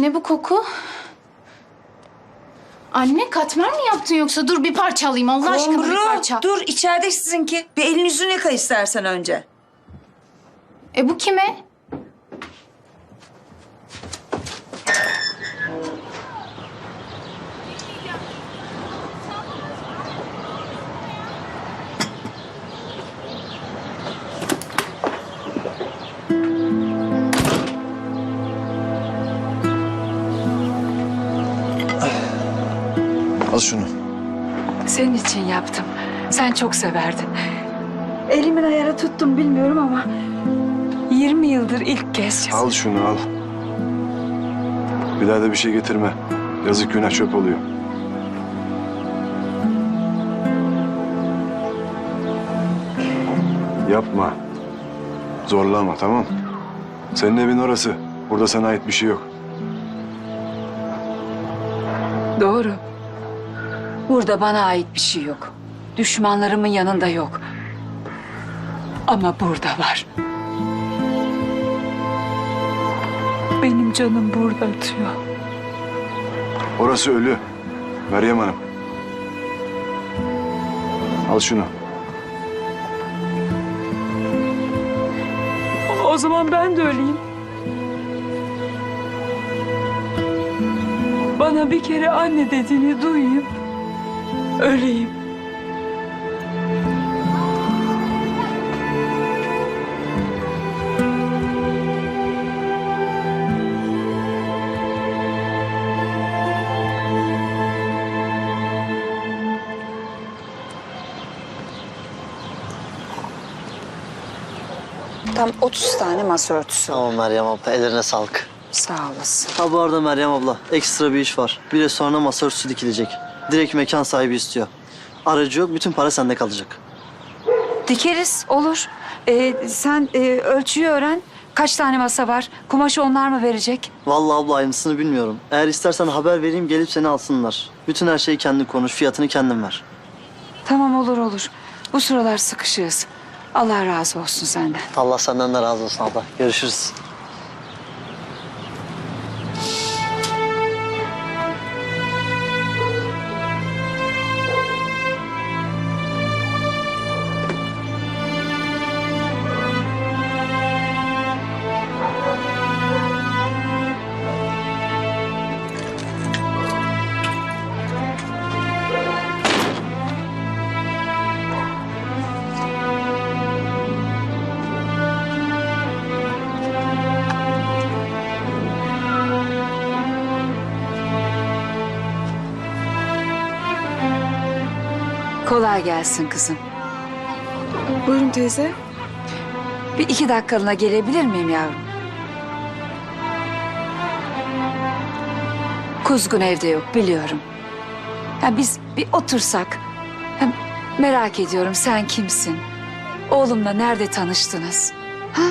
Ne bu koku? Anne katmer mi yaptın yoksa? Dur bir parça alayım Allah aşkına bir parça. dur içeride sizinki. Bir elini yüzünü yıka istersen önce. E bu kime? Al şunu. Senin için yaptım. Sen çok severdin. Elimin ayarı tuttum bilmiyorum ama. 20 yıldır ilk kez. Al şunu al. Bir daha da bir şey getirme. Yazık günah çöp oluyor. Yapma. Zorlama tamam. Senin evin orası. Burada sana ait bir şey yok. Doğru. Burada bana ait bir şey yok. Düşmanlarımın yanında yok. Ama burada var. Benim canım burada atıyor. Orası ölü. Meryem Hanım. Al şunu. O zaman ben de öleyim. Bana bir kere anne dediğini duyayım. Öleyim. Tam 30 tane masa örtüsü. Tamam Meryem abla ellerine sağlık. Sağ olasın. Ha bu arada Meryem abla ekstra bir iş var. Bir de sonra masa örtüsü dikilecek. Direkt mekan sahibi istiyor. Aracı yok bütün para sende kalacak. Dikeriz olur. Ee, sen e, ölçüyü öğren. Kaç tane masa var? Kumaşı onlar mı verecek? Vallahi abla aynısını bilmiyorum. Eğer istersen haber vereyim gelip seni alsınlar. Bütün her şeyi kendin konuş fiyatını kendin ver. Tamam olur olur. Bu sıralar sıkışığız. Allah razı olsun senden. Allah senden de razı olsun abla. Görüşürüz. Kolay gelsin kızım. Buyurun teyze. Bir iki dakikalığına gelebilir miyim yavrum? Kuzgun evde yok biliyorum. Ya biz bir otursak. Hem merak ediyorum sen kimsin? Oğlumla nerede tanıştınız? Ha?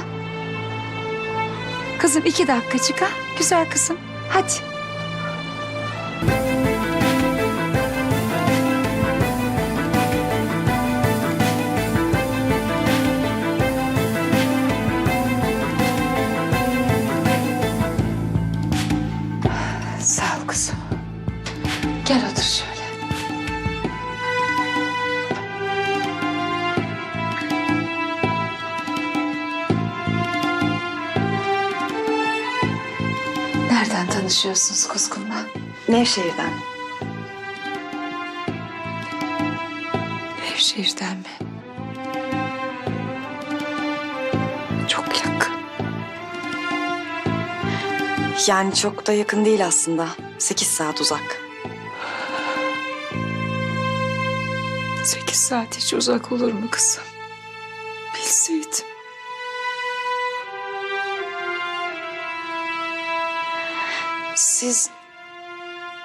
Kızım iki dakikacık ha? Güzel kızım. Hadi. Nereden tanışıyorsunuz Kuzgun'la? Nevşehir'den. Nevşehir'den mi? Çok yakın. Yani çok da yakın değil aslında. Sekiz saat uzak. Sekiz saat hiç uzak olur mu kızım? Bilseydim. Siz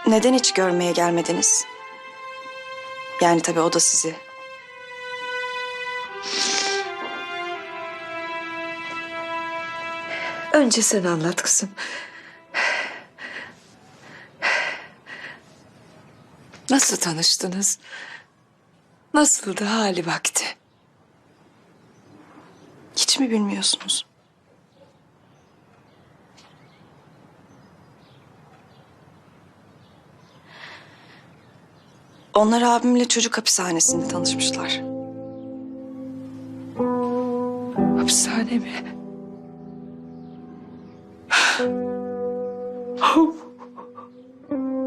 neden hiç görmeye gelmediniz? Yani tabii o da sizi. Önce sen anlat kızım. Nasıl tanıştınız? Nasıldı hali vakti? Hiç mi bilmiyorsunuz? Onlar abimle çocuk hapishanesinde tanışmışlar. Hapishane mi?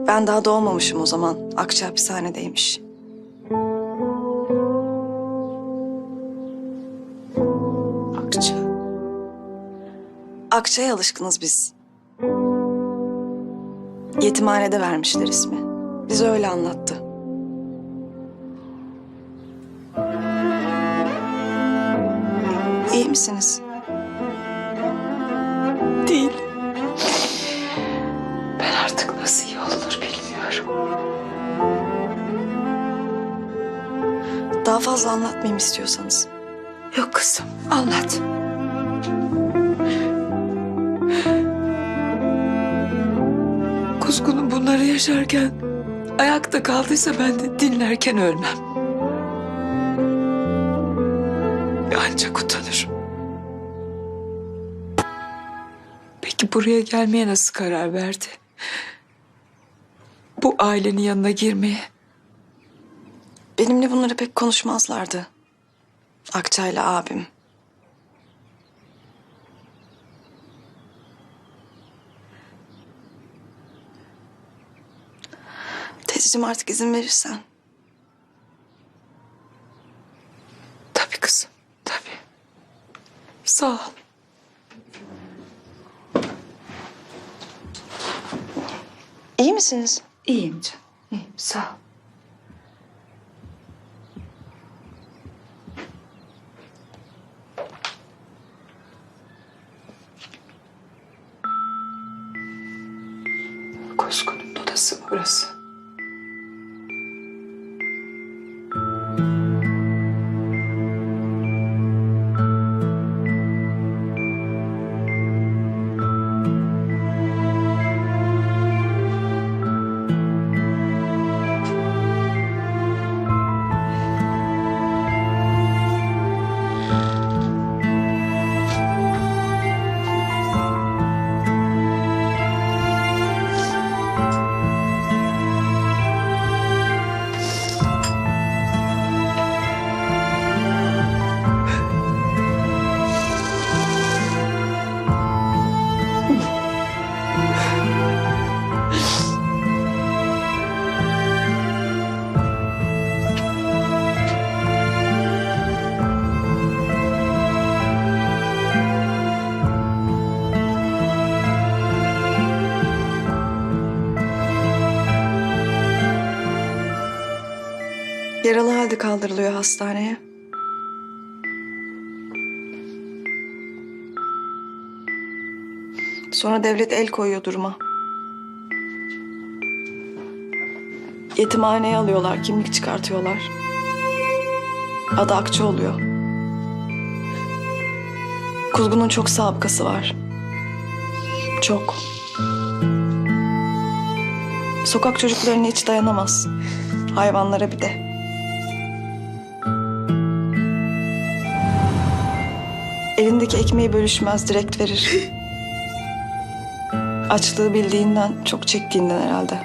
Ben daha doğmamışım o zaman. Akça hapishanedeymiş. Akça. Akça'ya alışkınız biz. Yetimhanede vermişler ismi. Bize öyle anlattı. Misiniz? Değil. Ben artık nasıl iyi olunur bilmiyorum. Daha fazla anlatmayayım istiyorsanız. Yok kızım anlat. Kuzgun'un bunları yaşarken ayakta kaldıysa ben de dinlerken ölmem. Ancak utanırım. Peki buraya gelmeye nasıl karar verdi? Bu ailenin yanına girmeye. Benimle bunları pek konuşmazlardı. Akça'yla abim. Teyzeciğim artık izin verirsen. Tabii kızım, tabii. Sağ ol. İyi misiniz? İyiyim canım, iyiyim. Sağ ol. Kuzgun'un odası burası. Yaralı halde kaldırılıyor hastaneye. Sonra devlet el koyuyor duruma. Yetimhaneye alıyorlar, kimlik çıkartıyorlar. Adı Akça oluyor. Kuzgun'un çok sabıkası var. Çok. Sokak çocuklarına hiç dayanamaz. Hayvanlara bir de. Elindeki ekmeği bölüşmez, direkt verir. Açlığı bildiğinden, çok çektiğinden herhalde.